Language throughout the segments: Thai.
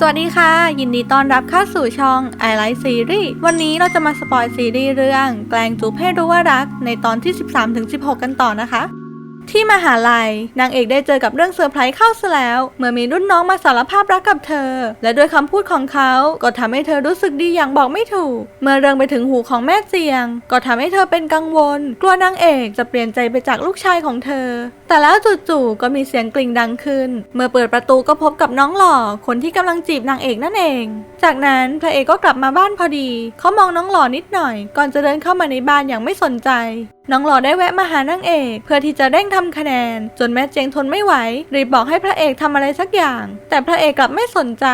สวัสดีค่ะ ยินดีต้อนรับเข้าสู่ช่อง I Like Series วันนี้เราจะมาสปอยซีรีส์เรื่อง แกลงจูเพศรู้ว่ารักในตอนที่ 13-16 กันต่อนะคะ ที่มหาลัย นางเอกได้เจอกับเรื่องเซอร์ไพรส์เข้าซะแล้ว เมื่อมีรุ่นน้องมาสารภาพรักกับเธอ และด้วยคำพูดของเขาก็ทำให้เธอรู้สึกดีอย่างบอกไม่ถูก เมื่อเรื่องไปถึงหูของแม่เจียง ก็ทำให้เธอเป็นกังวล กลัวนางเอกจะเปลี่ยนใจไปจากลูกชายของเธอ แต่แล้วจู่ๆก็มีเสียงกริ่งดังขึ้น เมื่อเปิดประตูก็พบกับน้องหล่อคนที่กำลังจีบนางเอกนั่นเอง จากนั้นพระเอกก็กลับมาบ้านพอดี เขามองน้องหล่อนิดหน่อย ก่อนจะเดินเข้ามาในบ้านอย่างไม่สนใจ น้องหล่อได้แวะมาหานางเอก เพื่อที่จะเร่งทำคะแนน จนแม่เจงทนไม่ไหวรีบบอกให้พระเอกทำอะไรสักอย่าง แต่พระเอกกลับไม่สนใจ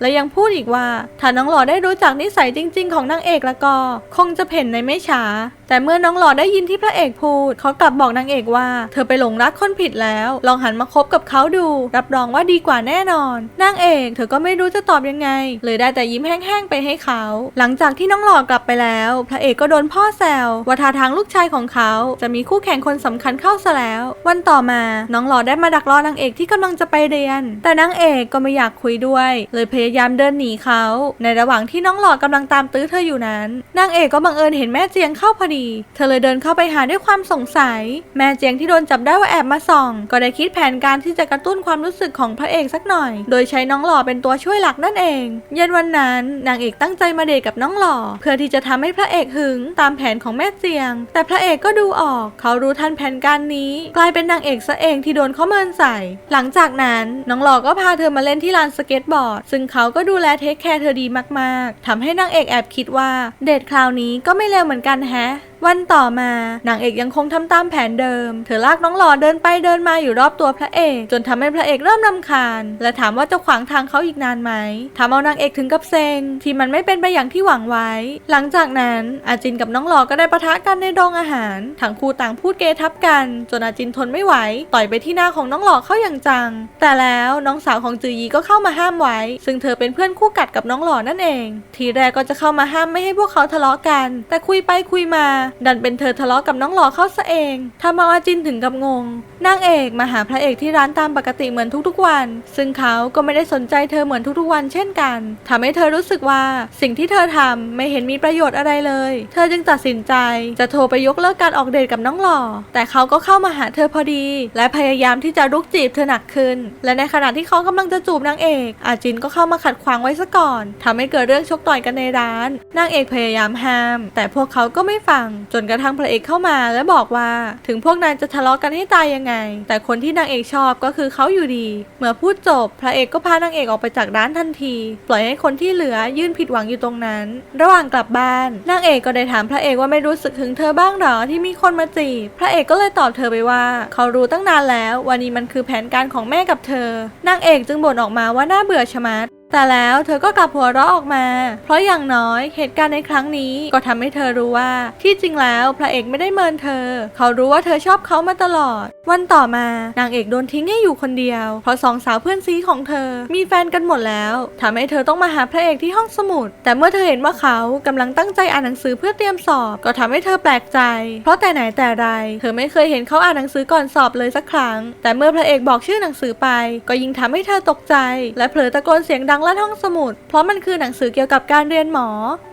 และยังพูดอีกว่า ถ้าน้องหล่อได้รู้จักนิสัยจริง ๆ ของนางเอกแล้วก็ คงจะเพ่นในไม่ช้า แต่เมื่อน้องหล่อได้ยินที่พระเอกพูด เขากลับบอกนางเอกว่า เธอไปหลงรักคนผิดแล้ว ลองหันมาคบกับเขาดู รับรองว่าดีกว่าแน่นอนนางเอก เธอก็ไม่รู้จะตอบยังไง เลยได้แต่ยิ้มแห้งๆไปให้เขา หลังจากที่น้องหล่อกลับไปแล้ว พระเอกก็โดนพ่อแซวว่าท่าทางลูกชายของเขาจะมีคู่แข่งคนสำคัญเข้าซะแล้ว วันต่อมาน้องหล่อได้มาดักรอนางเอกที่กำลังจะไปเรียน แต่นางเอกก็ไม่อยากคุยด้วย เลยพยายามเดินหนีเขา ในระหว่างที่น้องหล่อกำลังตามตื้อเธออยู่นั้นนางเอกก็บังเอิญเห็นแม่เจียงเข้าพอดี เธอเลยเดินเข้าไปหาด้วยความสงสัย แม่เจียงที่โดนจับได้ว่าแอบมาส่อง ก็ได้คิดแผนการที่จะกระตุ้นความรู้สึกของพระเอกสักหน่อย โดยใช้น้องหล่อเป็นตัวช่วยหลักนั่นเอง เย็นวันันนั้นนางเอกตั้งใจมาเดทกับน้องหล่อ เพื่อที่จะทำให้พระเอกหึงตามแผนของแม่เจียง แต่พระเอกก็ดูออก เขารู้ทันแผนการนี้ กลายเป็นนางเอกซะเองที่โดนเขาเมินใส่ หลังจากนั้นน้องหล่อก็พาเธอมาเล่นที่ลานสเก็ตบอร์ด ซึ่งเขาก็ดูแลเทคแคร์เธอดีมากๆทำให้นางเอกแอบคิดว่าเดทคราวนี้ก็ไม่เลวเหมือนกันแฮะ วันต่อมานางเอกยังคงทำตามแผนเดิม เธอลากน้องหล่อเดินไปเดินมาอยู่รอบตัวพระเอก จนทำให้พระเอกเริ่มรำคาญ และถามว่าจะขวางทางเขาอีกนานไหมทำเอานางเอกถึงกับเซ็งที่มันไม่เป็นไปอย่างที่หวังไว้ หลังจากนั้นอาจินกับน้องหล่อก็ได้ปะทะกันในโรงอาหารทั้งคู่ต่างพูดเกทับกัน จนอาจินทนไม่ไหว ต่อยไปที่หน้าของน้องหล่อเข้าอย่างจัง แต่แล้วน้องสาวของจือยีก็เข้ามาห้ามไว้ ซึ่งเธอเป็นเพื่อนคู่กัดกับน้องหล่อนั่นเอง ทีแรกก็จะเข้ามาห้ามไม่ให้พวกเขาทะเลาะกัน แต่คุยไปคุยมาดันเป็นเธอทะเลาะกับน้องหล่อเข้าซะเองทำเอาอาจินถึงกับงงนางเอกมาหาพระเอกที่ร้านตามปกติเหมือนทุกๆวัน ซึ่งเขาก็ไม่ได้สนใจเธอเหมือนทุกๆวันเช่นกันทำให้เธอรู้สึกว่าสิ่งที่เธอทำไม่เห็นมีประโยชน์อะไรเลย เธอจึงตัดสินใจจะโทรไปยกเลิกการออกเดทกับน้องหล่อ แต่เขาก็เข้ามาหาเธอพอดี และพยายามที่จะรุกจีบเธอหนักขึ้น และในขณะที่เขากำลังจะจูบนางเอก อาจินก็เข้ามาขัดขวางไว้ซะก่อนทำให้เกิดเรื่องชกต่อยกันในร้าน นางเอกพยายามห้าม แต่พวกเขาก็ไม่ฟังจนกระทั่งพระเอกเข้ามาและบอกว่า ถึงพวกนายจะทะเลาะกันให้ตายยังไง แต่คนที่นางเอกชอบก็คือเขาอยู่ดี เมื่อพูดจบ พระเอกก็พานางเอกออกไปจากร้านทันที ปล่อยให้คนที่เหลือยื่นผิดหวังอยู่ตรงนั้น ระหว่างกลับบ้านนางเอกก็ได้ถามพระเอกว่าไม่รู้สึกถึงเธอบ้างหรอที่มีคนมาจีบพระเอกก็เลยตอบเธอไปว่าเขารู้ตั้งนานแล้ว วันนี้มันคือแผนการของแม่กับเธอนางเอกจึงบ่นออกมาว่าน่าเบื่อชะมัด แต่แล้วเธอก็กลับหัวเราะออกมา เพราะอย่างน้อยเหตุการณ์ในครั้งนี้ก็ทำให้เธอรู้ว่า ที่จริงแล้วพระเอกไม่ได้เมินเธอ เขารู้ว่าเธอชอบเขามาตลอด วันต่อมานางเอกโดนทิ้งให้อยู่คนเดียว เพราะสองสาวเพื่อนซีของเธอ มีแฟนกันหมดแล้วทำให้เธอต้องมาหาพระเอกที่ห้องสมุด แต่เมื่อเธอเห็นว่าเขากำลังตั้งใจอ่านหนังสือเพื่อเตรียมสอบ ก็ทำให้เธอแปลกใจ เพราะแต่ไหนแต่ไร เธอไม่เคยเห็นเขาอ่านหนังสือก่อนสอบเลยสักครั้ง แต่เมื่อพระเอกบอกชื่อหนังสือไป ก็ยิ่งทำให้เธอตกใจ และเผลอตะโกนเสียงดังลั่นห้องสมุด เพราะมันคือหนังสือเกี่ยวกับการเรียนหมอ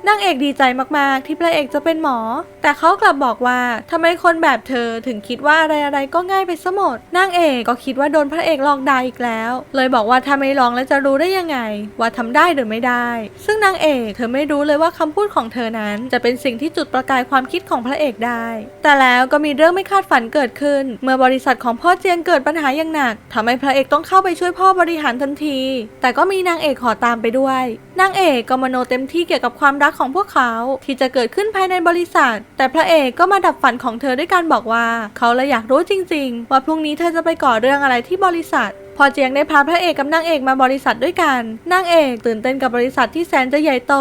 นางเอกดีใจมากๆ ที่พระเอกจะเป็นหมอ แต่เขากลับบอกว่าทำไมคนแบบเธอถึงคิดว่าอะไรอะไรๆก็ง่ายไปซะหมดนางเอกก็คิดว่าโดนพระเอกลอกด่าอีกแล้ว เลยบอกว่าถ้าไม่ลองแล้วจะรู้ได้ยังไง ว่าทำได้หรือไม่ได้ ซึ่งนางเอกเธอไม่รู้เลยว่าคำพูดของเธอนั้น จะเป็นสิ่งที่จุดประกายความคิดของพระเอกได้ แต่แล้วก็มีเรื่องไม่คาดฝันเกิดขึ้น เมื่อบริษัทของพ่อเจียงเกิดปัญหาอย่างหนักทำให้พระเอกต้องเข้าไปช่วยพ่อบริหารทันที แต่ก็มีนางเอกขอตามไปด้วยนางเอกก็มโนเต็มที่เกี่ยวกับความรักของพวกเขา ที่จะเกิดขึ้นภายในบริษัทแต่พระเอกก็มาดับฝันของเธอด้วยการบอกว่า เขาเลยอยากรู้จริง ๆ ว่าพรุ่งนี้เธอจะไปก่อเรื่องอะไรที่บริษัท พอเจียงได้พาพระเอกกับนางเอกมาบริษัทด้วยกัน นางเอกตื่นเต้นกับบริษัทที่แสนจะใหญ่โต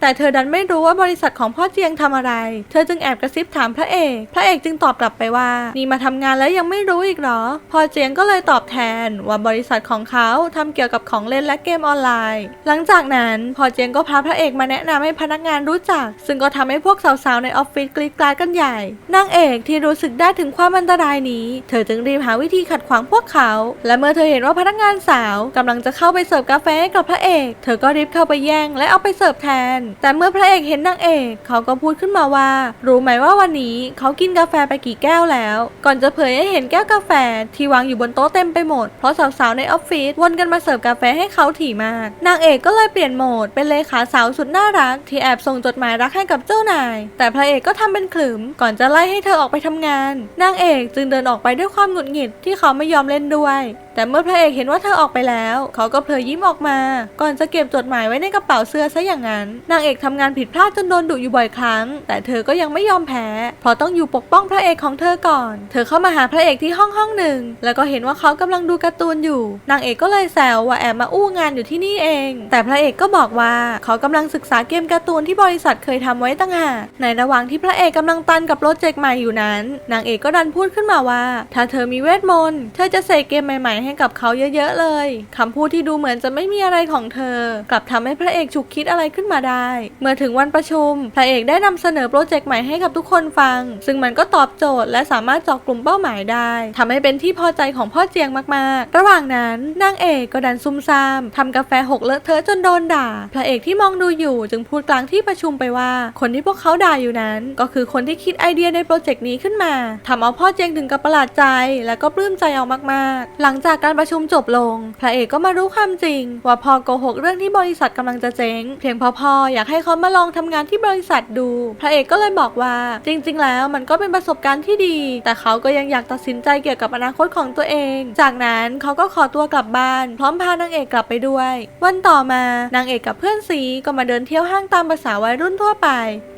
แต่เธอดันไม่รู้ว่าบริษัทของพ่อเจียงทำอะไร เธอจึงแอบกระซิบถามพระเอก พระเอกจึงตอบกลับไปว่า นี่มาทำงานแล้วยังไม่รู้อีกเหรอพอเจียงก็เลยตอบแทนว่าบริษัทของเขาทำเกี่ยวกับของเล่นและเกมออนไลน์ หลังจากนั้นพอเจียงก็พาพระเอกมาแนะนำให้พนักงานรู้จัก ซึ่งก็ทำให้พวกสาวๆในออฟฟิศกรี๊ดกราดกันใหญ่ นางเอกที่รู้สึกได้ถึงความอันตรายนี้ เธอจึงรีบหาวิธีขัดขวางพวกเขา และเมื่อเธอเห็นนว่าพนักงานสาวกำลังจะเข้าไปเสิร์ฟกาแฟให้กับพระเอก เธอก็รีบเข้าไปแย่งและเอาไปเสิร์ฟแทน แต่เมื่อพระเอกเห็นนางเอก เขาก็พูดขึ้นมาว่า รู้ไหมว่าวันนี้เขากินกาแฟไปกี่แก้วแล้ว ก่อนจะเผยให้เห็นแก้วกาแฟที่วางอยู่บนโต๊ะเต็มไปหมด เพราะสาวๆในออฟฟิศวนกันมาเสิร์ฟกาแฟให้เขาถี่มาก นางเอกก็เลยเปลี่ยนโหมด เป็นเลขาสาวสุดน่ารัก ที่แอบส่งจดหมายรักให้กับเจ้านาย แต่พระเอกก็ทำเป็นขรึมก่อนจะไล่ให้เธอออกไปทำงาน นางเอกจึงเดินออกไปด้วยความหงุดหงิดที่เขาไม่ยอมเล่นด้วย แต่เมื่อพระเอกเห็นว่าเธอออกไปแล้ว เขาก็เผลอยิ้มออกมา ก่อนจะเก็บจดหมายไว้ในกระเป๋าเสื้อซะอย่างนั้น นางเอกทำงานผิดพลาดจนโดนดุอยู่บ่อยครั้ง แต่เธอก็ยังไม่ยอมแพ้ เพราะต้องอยู่ปกป้องพระเอกของเธอก่อน เธอเข้ามาหาพระเอกที่ห้องห้องหนึ่ง แล้วก็เห็นว่าเขากำลังดูการ์ตูนอยู่ นางเอกก็เลยแซวว่าแอบมาอู้งานอยู่ที่นี่เอง แต่พระเอกก็บอกว่าเขากำลังศึกษาเกมการ์ตูนที่บริษัทเคยทำไว้ตั้งหากในระหว่างที่พระเอกกำลังตันกับโปรเจกต์ใหม่อยู่นั้น นางเอกก็ดันพูดขึ้นมาว่า ถ้าเธอมีเวทมนต์เธอจะเสกเกมใหม่ๆใให้กับเขาเยอะๆเลยคำพูดที่ดูเหมือนจะไม่มีอะไรของเธอ กลับทำให้พระเอกฉุกคิดอะไรขึ้นมาได้ เมื่อถึงวันประชุม พระเอกได้นำเสนอโปรเจกต์ใหม่ให้กับทุกคนฟัง ซึ่งมันก็ตอบโจทย์และสามารถเจาะกลุ่มเป้าหมายได้ทำให้เป็นที่พอใจของพ่อเจียงมากๆ ระหว่างนั้นนางเอกก็ดันซุ่มซ่ามทำกาแฟหกเลอะเทอะจนโดนด่า พระเอกที่มองดูอยู่จึงพูดกลางที่ประชุมไปว่า คนที่พวกเขาด่าอยู่นั้น ก็คือคนที่คิดไอเดียในโปรเจกต์นี้ขึ้นมาทำเอาพ่อเจียงถึงกับประหลาดใจ และก็ปลื้มใจเอามากๆ หลังจากการประชุมจบลง พระเอกก็มารู้ความจริง ว่าพ่อโกหกเรื่องที่บริษัทกำลังจะเจ๊ง เพียงพราะพ่ออยากให้เขามาลองทำงานที่บริษัทดู พระเอกก็เลยบอกว่า จริง ๆ แล้วมันก็เป็นประสบการณ์ที่ดี แต่เขาก็ยังอยากตัดสินใจเกี่ยวกับอนาคตของตัวเอง จากนั้นเขาก็ขอตัวกลับบ้าน พร้อมพานางเอกกลับไปด้วย วันต่อมานางเอกกับเพื่อนซีก็มาเดินเที่ยวห้างตามภาษาวัยรุ่นทั่วไป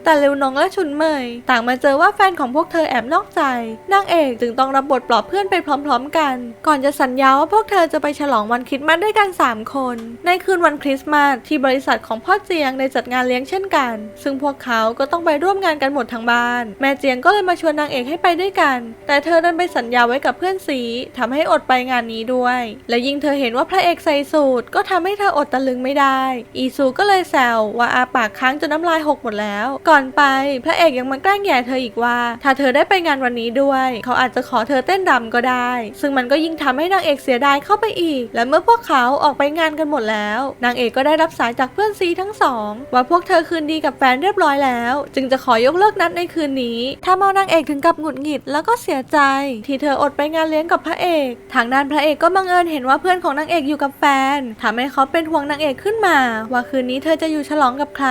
แต่เร็วนงและชุนเมยต่างมาเจอว่าแฟนของพวกเธอแอบนอกใจนางเอกจึงต้องรับบทปลอบเพื่อนไปพร้อม ๆ กัน ก่อนจะสัญญาว่าพวกเธอจะไปฉลองวันคริสต์มาสด้วยกัน 3 คน ในคืนวันคริสต์มาสที่บริษัทของพ่อเจียงได้จัดงานเลี้ยงเช่นกัน ซึ่งพวกเขาก็ต้องไปร่วมงานกันหมดทั้งบ้าน แม่เจียงก็เลยมาชวนนางเอกให้ไปด้วยกัน แต่เธอดันไปสัญญาไว้กับเพื่อนสีทำให้อดไปงานนี้ด้วย และยิ่งเธอเห็นว่าพระเอกใส่สูทก็ทำให้เธออดตะลึงไม่ได้ อีซูก็เลยแซวว่าอาปากค้างจนน้ำลายหกหมดแล้วก่อนไป พระเอกยังมาแกล้งแย่เธออีกว่า ถ้าเธอได้ไปงานวันนี้ด้วย เขาอาจจะขอเธอเต้นรำก็ได้ ซึ่งมันก็ยิ่งทำให้นางเอกเสียดายเข้าไปอีก และเมื่อพวกเขาออกไปงานกันหมดแล้ว นางเอกก็ได้รับสายจากเพื่อนซีทั้งสองว่าพวกเธอคืนดีกับแฟนเรียบร้อยแล้ว จึงจะขอยกเลิกนัดในคืนนี้ทำเอานางเอกถึงกับหงุดหงิดแล้วก็เสียใจ ที่เธออดไปงานเลี้ยงกับพระเอก ทางด้านพระเอกก็บังเอิญเห็นว่าเพื่อนของนางเอกอยู่กับแฟนทำให้เขาเป็นห่วงนางเอกขึ้นมา ว่าคืนนี้เธอจะอยู่ฉลองกับใคร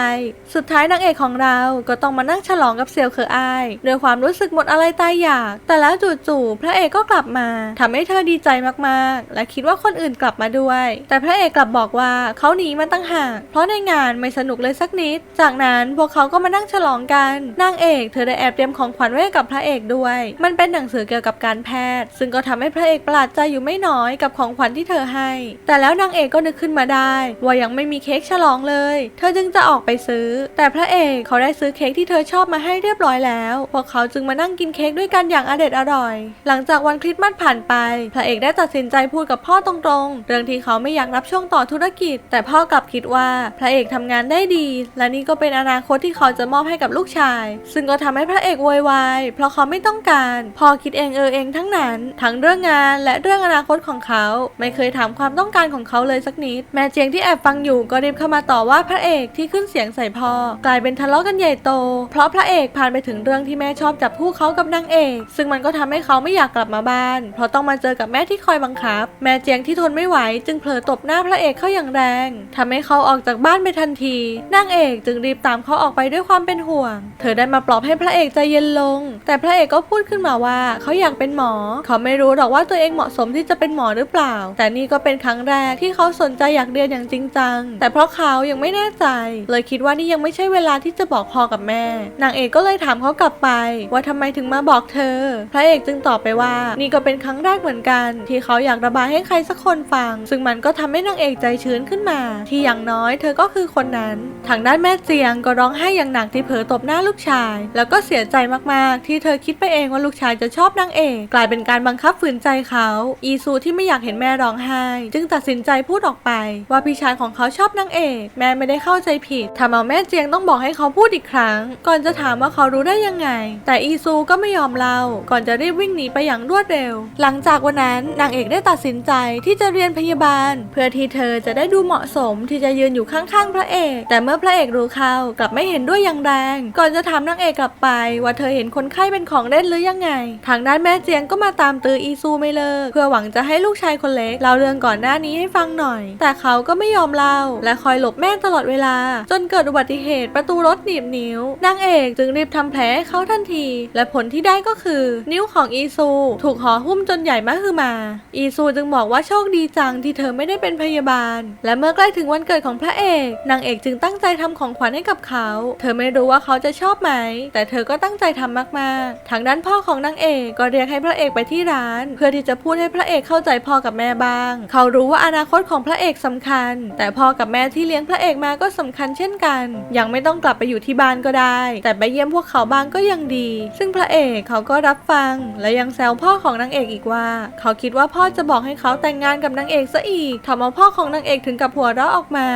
สุดท้ายนางเอกของเราก็ต้องมานั่งฉลองกับเซียวเคออายด้วยความรู้สึกหมดอะไรตายอยาก แต่แล้วจู่ๆพระเอกก็กลับมาทำให้เธอดีใจมากๆ และคิดว่าคนอื่นกลับมาด้วย แต่พระเอกกลับบอกว่าเขาหนีมาตั้งหากเพราะในงานไม่สนุกเลยสักนิด จากนั้นพวกเขาก็มานั่งฉลองกันนางเอกเธอได้แอบเตรียมของขวัญไว้กับพระเอกด้วย มันเป็นหนังสือเกี่ยวกับการแพทย์ ซึ่งก็ทำให้พระเอกประหลาดใจอยู่ไม่น้อยกับของขวัญที่เธอให้ แต่แล้วนางเอกก็นึกขึ้นมาได้ ว่ายังไม่มีเค้กฉลองเลย เธอจึงจะออกไปซื้อ แต่พระเอกเขาได้ซื้อเค้กที่เธอชอบมาให้เรียบร้อยแล้ว พวกเขาจึงมานั่งกินเค้กด้วยกันอย่างอเด็ดอร่อย หลังจากวันคริสต์มาสผ่านไป พระเอกได้ตัดสินใจพูดกับพ่อตรงๆ เรื่องที่เขาไม่อยากรับช่วงต่อธุรกิจ แต่พ่อกลับคิดว่าพระเอกทำงานได้ดี และนี่ก็เป็นอนาคตที่เขาจะมอบให้กับลูกชาย ซึ่งก็ทำให้พระเอกโวยวายเพราะเขาไม่ต้องการพ่อคิดเองเออเองทั้งนั้น ทั้งเรื่องงานและเรื่องอนาคตของเขา ไม่เคยถามความต้องการของเขาเลยสักนิด แม่เจียงที่แอบฟังอยู่ก็รีบเข้ามาต่อว่าพระเอกที่ขึ้นเสียงใส่พ่อกลายเป็นทะเลาะกันใหญ่โต เพราะพระเอกผ่านไปถึงเรื่องที่แม่ชอบจับคู่เขากับนางเอก ซึ่งมันก็ทำให้เขาไม่อยากกลับมาบ้าน เพราะต้องมาเจอกับแม่ที่คอยบังคับ แม่เจียงที่ทนไม่ไหว จึงเผลอตบหน้าพระเอกเข้าอย่างแรงทำให้เขาออกจากบ้านไปทันทีนางเอกจึงรีบตามเขาออกไปด้วยความเป็นห่วง เธอได้มาปลอบให้พระเอกใจเย็นลง แต่พระเอกก็พูดขึ้นมาว่าเขาอยากเป็นหมอ เขาไม่รู้หรอกว่าตัวเองเหมาะสมที่จะเป็นหมอหรือเปล่า แต่นี่ก็เป็นครั้งแรกที่เขาสนใจอยากเรียนอย่างจริงจัง แต่เพราะเขายังไม่แน่ใจ เลยคิดว่านี่ยังไม่ใช่เวลาที่จะบอกพ่อกับแม่ นางเอกก็เลยถามเขากลับไป ว่าทำไมถึงมาบอกเธอ พระเอกจึงตอบไปว่า นี่ก็เป็นครั้งแรกเหมือนกัน ที่เขาอยากระบายให้ใครสักคนฟัง ซึ่งมันก็ทำให้นางเอกใจชื้นขึ้นมา ที่อย่างน้อยเธอก็คือคนนั้น ทางด้านแม่เจียงก็ร้องไห้อย่างหนักที่เผลอตบหน้าลูกชาย แล้วก็เสียใจมากๆ ที่เธอคิดไปเองว่าลูกชายจะชอบนางเอก กลายเป็นการบังคับฝืนใจเขา อีซูที่ไม่อยากเห็นแม่ร้องไห้ จึงตัดสินใจพูดออกไป ว่าพี่ชายของเขาชอบนางเอก แม่ไม่ได้เข้าใจผิดทำเอาแม่เจียงต้องบอกให้เขาพูดอีกครั้ง ก่อนจะถามว่าเขารู้ได้ยังไง แต่อีซูก็ไม่ยอมเล่า ก่อนจะรีบวิ่งหนีไปอย่างรวดเร็ว หลังจากวันนั้นนางเอกได้ตัดสินใจที่จะเรียนพยาบาล เพื่อที่เธอจะได้ดูเหมาะสมที่จะยืนอยู่ข้างๆ พระเอก แต่เมื่อพระเอกรู้เข้ากลับไม่เห็นด้วยอย่างแรง ก่อนจะถามนางเอกกลับไป ว่าเธอเห็นคนไข้เป็นของเล่นหรือยังไง ทางด้านแม่เจียงก็มาตามตืออีซูไม่เลิกเพื่อหวังจะให้ลูกชายคนเล็กเล่าเรื่องก่อนหน้านี้ให้ฟังหน่อย แต่เขาก็ไม่ยอมเล่าและคอยหลบแม่ตลอดเวลา จนเกิดอุบัติเหตุประตูรถหนีบหนิ้วนางเอกจึงรีบทำแผลให้เขาทันที และผลที่ได้ก็คือ นิ้วของอีซู ถูกห่อหุ้มจนใหญ่มากคือมา อีซูจึงบอกว่าโชคดีจังที่เธอไม่ได้เป็นพยาบาล และเมื่อใกล้ถึงวันเกิดของพระเอกนางเอกจึงตั้งใจทำของขวัญให้กับเขา เธอไม่รู้ว่าเขาจะชอบไหม แต่เธอก็ตั้งใจทำมากๆทางด้านพ่อของนางเอกก็เรียกให้พระเอกไปที่ร้าน เพื่อที่จะพูดให้พระเอกเข้าใจพ่อกับแม่บ้าง เขารู้ว่าอนาคตของพระเอกสำคัญ แต่พ่อกับแม่ที่เลี้ยงพระเอกมาก็สำคัญเช่นกัน ยังไม่ต้องกลับไปอยู่ที่บ้านก็ได้ แต่ไปเยี่ยมพวกเขาบ้างก็ยังดี ซึ่งพระเอกเขาก็รับฟัง และยังแซวพ่อของนางเอกอีกว่า เขาคิดว่าพ่อจะบอกให้เขาแต่งงานกับนางเอกซะอีกทำเอาพ่อของนางเอกถึงกับหัวเราะออกมา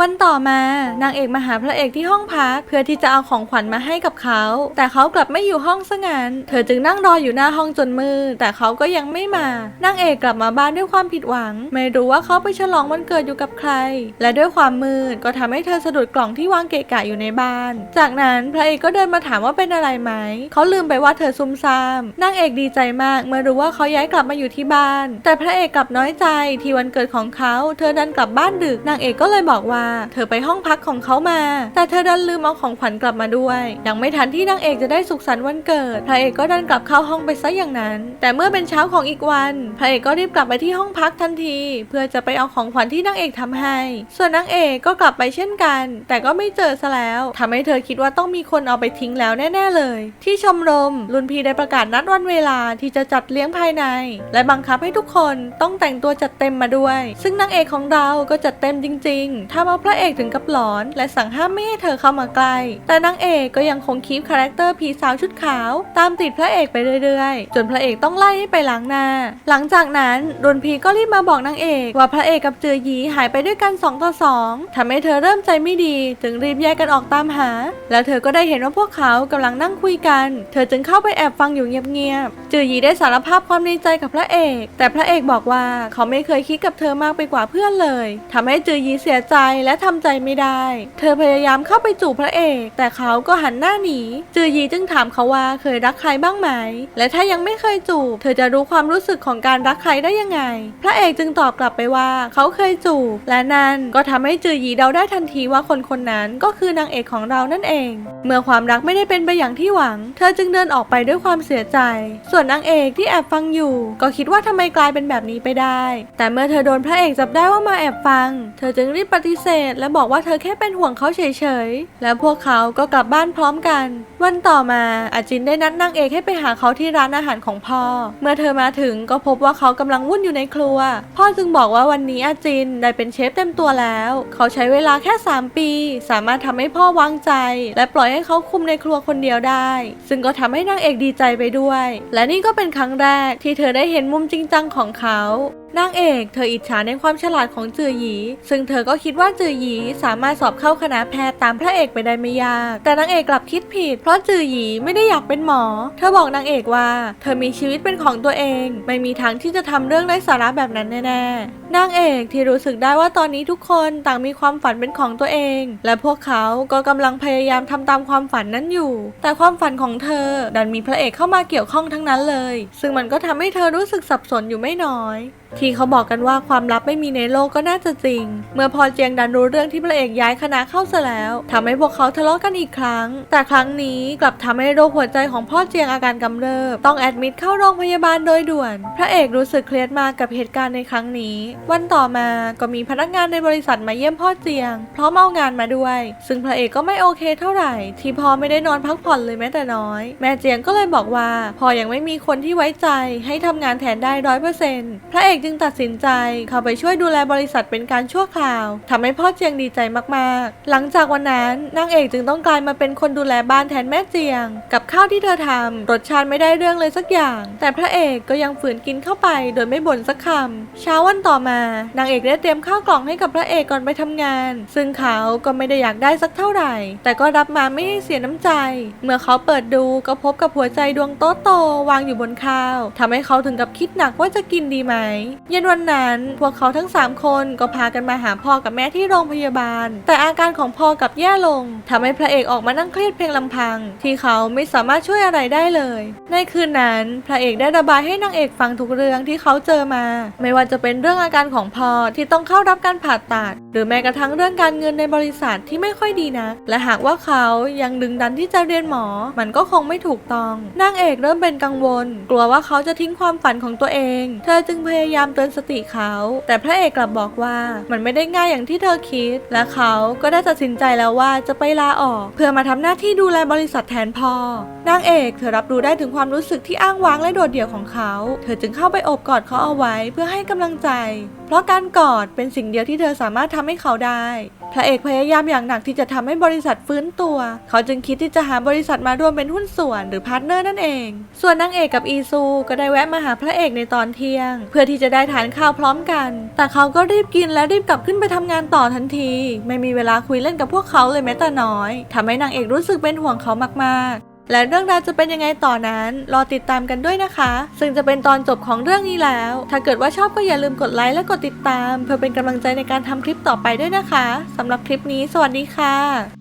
วันต่อมานางเอกมาหาพระเอกที่ห้องพัก เพื่อที่จะเอาของขวัญมาให้กับเขา แต่เขากลับไม่อยู่ห้องซะงั้น เธอจึงนั่งรออยู่หน้าห้องจนมืดแต่เขาก็ยังไม่มานางเอกกลับมาบ้านด้วยความผิดหวัง ไม่รู้ว่าเขาไปฉลองวันเกิดอยู่กับใคร และด้วยความมืดก็ทำให้เธอสะดุดกล่องที่วางเกะกะอยู่ในบ้านจากนั้นพระเอกก็เดินมาถามว่าเป็นอะไรไหม เขาลืมไปว่าเธอซุ่มซ่ามนางเอกดีใจมากเมื่อรู้ว่าเขาย้ายกลับมาอยู่ที่บ้าน แต่พระเอกกลับน้อยใจที่วันเกิดของเขา เธอดันกลับบ้านดึกนางเอกก็เลยบอกว่า เธอไปห้องพักของเขามา แต่เธอดันลืมเอาของขวัญกลับมาด้วย ยังไม่ทันที่นางเอกจะได้สุขสันต์วันเกิด พระเอกก็ดันกลับเข้าห้องไปซะอย่างนั้น แต่เมื่อเป็นเช้าของอีกวัน พระเอกก็รีบกลับไปที่ห้องพักทันที เพื่อจะไปเอาของขวัญที่นางเอกทำให้ ส่วนนางเอกก็กลับไปเช่นกัน แต่ก็ไม่เจอซะแล้วทำให้เธอคิดว่าต้องมีคนเอาไปทิ้งแล้วแน่ ๆ เลย ที่ชมรมรุนพีได้ประกาศนัดวันเวลาที่จะจัดเลี้ยงภายใน และบังคับให้ทุกคนต้องแต่งตัวจัดเต็มมาด้วย ซึ่งนางเอกของเราก็จัดเต็มจริงๆทำเอาพระเอกถึงกับหลอน และสั่งห้ามไม่ให้เธอเข้ามาใกล้ แต่นางเอกก็ยังคงคีปคาแรคเตอร์ผีสาวชุดขาว ตามติดพระเอกไปเรื่อยๆ จนพระเอกต้องไล่ให้ไปล้างหน้า หลังจากนั้นรุนพีก็รีบมาบอกนางเอกว่าพระเอกกับเจือหยีหายไปด้วยกัน2ต่อ2ทำให้เธอเริ่มใจไม่ดี จึงรีบแยกกันออกตามหาแล้วเธอก็ได้เห็นว่าพวกเขากำลังนั่งคุยกัน เธอจึงเข้าไปแอบฟังอยู่เงียบๆ จือหยีได้สารภาพความในใจกับพระเอก แต่พระเอกบอกว่าเขาไม่เคยคิดกับเธอมากไปกว่าเพื่อนเลยทำให้จือหยีเสียใจและทำใจไม่ได้ เธอพยายามเข้าไปจูบพระเอก แต่เขาก็หันหน้าหนี จือหยีจึงถามเขาว่าเคยรักใครบ้างไหม และถ้ายังไม่เคยจูบ เธอจะรู้ความรู้สึกของการรักใครได้ยังไง พระเอกจึงตอบกลับไปว่าเขาเคยจูบ และนั่นก็ทำให้จือหยีเดาได้ทันทีว่าคนคนนั้นก็คือนางเอกของเรานั่นเอง เมื่อความรักไม่ได้เป็นไปอย่างที่หวัง เธอจึงเดินออกไปด้วยความเสียใจ ส่วนนางเอกที่แอบฟังอยู่ ก็คิดว่าทำไมกลายเป็นแบบนี้ไปได้ แต่เมื่อเธอโดนพระเอกจับได้ว่ามาแอบฟัง เธอจึงรีบปฏิเสธ และบอกว่าเธอแค่เป็นห่วงเขาเฉยๆ แล้วพวกเขาก็กลับบ้านพร้อมกันวันต่อมาอาจินได้นัดนางเอกให้ไปหาเขาที่ร้านอาหารของพ่อ เมื่อเธอมาถึงก็พบว่าเขากำลังวุ่นอยู่ในครัว พ่อจึงบอกว่าวันนี้อาจินได้เป็นเชฟเต็มตัวแล้ว เขาใช้เวลาแค่ 3 ปี สามารถทำให้พ่อวางใจ และปล่อยให้เขาคุมในครัวคนเดียวได้ ซึ่งก็ทำให้นางเอกดีใจไปด้วย และนี่ก็เป็นครั้งแรกที่เธอได้เห็นมุมจริงจังของเขานางเอกเธออิจฉาในความฉลาดของจือหยี ซึ่งเธอก็คิดว่าจือหยีสามารถสอบเข้าคณะแพทย์ตามพระเอกไปได้ไม่ยาก แต่นางเอกกลับคิดผิด เพราะจือหยีไม่ได้อยากเป็นหมอ เธอบอกนางเอกว่า เธอมีชีวิตเป็นของตัวเอง ไม่มีทางที่จะทำเรื่องไร้สาระแบบนั้นแน่ๆนางเอกที่รู้สึกได้ว่าตอนนี้ทุกคนต่างมีความฝันเป็นของตัวเอง และพวกเขาก็กำลังพยายามทำตามความฝันนั้นอยู่ แต่ความฝันของเธอดันมีพระเอกเข้ามาเกี่ยวข้องทั้งนั้นเลย ซึ่งมันก็ทำให้เธอรู้สึกสับสนอยู่ไม่น้อย ที่เขาบอกกันว่าความลับไม่มีในโลกก็น่าจะจริง เมื่อพอเจียงดันรู้เรื่องที่พระเอกย้ายคณะเข้าซะแล้วทำให้พวกเขาทะเลาะกันอีกครั้ง แต่ครั้งนี้กลับทำให้โรคหัวใจของพ่อเจียงอาการกำเริบ ต้องแอดมิดเข้าโรงพยาบาลโดยด่วน พระเอกรู้สึกเครียดมากกับเหตุการณ์ในครั้งนี้วันต่อมาก็มีพนักงานในบริษัทมาเยี่ยมพ่อเจียง พร้อมเอางานมาด้วย ซึ่งพระเอกก็ไม่โอเคเท่าไหร่ ที่พ่อไม่ได้นอนพักผ่อนเลยแม้แต่น้อย แม่เจียงก็เลยบอกว่าพ่อยังไม่มีคนที่ไว้ใจ ให้ทำงานแทนได้ร้อยเปอร์เซ็นต์พระเอกจึงตัดสินใจเข้าไปช่วยดูแลบริษัทเป็นการชั่วคราวทำให้พ่อเจียงดีใจมากๆ หลังจากวันนั้นนางเอกจึงต้องกลายมาเป็นคนดูแลบ้านแทนแม่เจียง กับข้าวที่เธอทำรสชาติไม่ได้เรื่องเลยสักอย่าง แต่พระเอกก็ยังฝืนกินเข้าไปโดยไม่บ่นสักคำเช้าวันต่อมานางเอกได้เตรียมข้าวกล่องให้กับพระเอกก่อนไปทำงาน ซึ่งเขาก็ไม่ได้อยากได้สักเท่าไหร่ แต่ก็รับมาไม่ให้เสียน้ำใจ เมื่อเขาเปิดดูก็พบกับหัวใจดวงโตโตๆวางอยู่บนข้าวทำให้เขาถึงกับคิดหนักว่าจะกินดีไหม เย็นวันนั้นพวกเขาทั้ง 3 คนก็พากันมาหาพ่อกับแม่ที่โรงพยาบาล แต่อาการของพ่อกับแย่ลงทำให้พระเอกออกมานั่งเครียดเพียงลำพัง ที่เขาไม่สามารถช่วยอะไรได้เลย ในคืนนั้นพระเอกได้ระบายให้นางเอกฟังทุกเรื่องที่เขาเจอมา ไม่ว่าจะเป็นเรื่องอาการการของพ่อที่ต้องเข้ารับการผ่าตัด หรือแม้กระทั่งเรื่องการเงินในบริษัทที่ไม่ค่อยดีนัก และหากว่าเขายังดึงดันที่จะเรียนหมอ มันก็คงไม่ถูกต้อง นางเอกเริ่มเป็นกังวล กลัวว่าเขาจะทิ้งความฝันของตัวเอง เธอจึงพยายามเตือนสติเขา แต่พระเอกกลับบอกว่ามันไม่ได้ง่ายอย่างที่เธอคิด และเขาก็ได้ตัดสินใจแล้วว่าจะไปลาออก เพื่อมาทำหน้าที่ดูแลบริษัทแทนพ่อนางเอกเธอรับรู้ได้ถึงความรู้สึกที่อ้างว้างและโดดเดี่ยวของเขา เธอจึงเข้าไปโอบกอดเขาเอาไว้เพื่อให้กำลังใจเพราะการกอดเป็นสิ่งเดียวที่เธอสามารถทำให้เขาได้ พระเอกพยายามอย่างหนักที่จะทำให้บริษัทฟื้นตัว เขาจึงคิดที่จะหาบริษัทมารวมเป็นหุ้นส่วนหรือพาร์ทเนอร์นั่นเอง ส่วนนางเอกกับอีซูก็ได้แวะมาหาพระเอกในตอนเที่ยง เพื่อที่จะได้ทานข้าวพร้อมกัน แต่เขาก็รีบกินและรีบกลับขึ้นไปทำงานต่อทันที ไม่มีเวลาคุยเล่นกับพวกเขาเลยแม้แต่น้อยทำให้นางเอกรู้สึกเป็นห่วงเขามากๆ และเรื่องราวจะเป็นยังไงต่อนั้น รอติดตามกันด้วยนะคะ ซึ่งจะเป็นตอนจบของเรื่องนี้แล้ว ถ้าเกิดว่าชอบก็อย่าลืมกดไลค์และกดติดตาม เพื่อเป็นกำลังใจในการทำคลิปต่อไปด้วยนะคะสำหรับคลิปนี้ สวัสดีค่ะ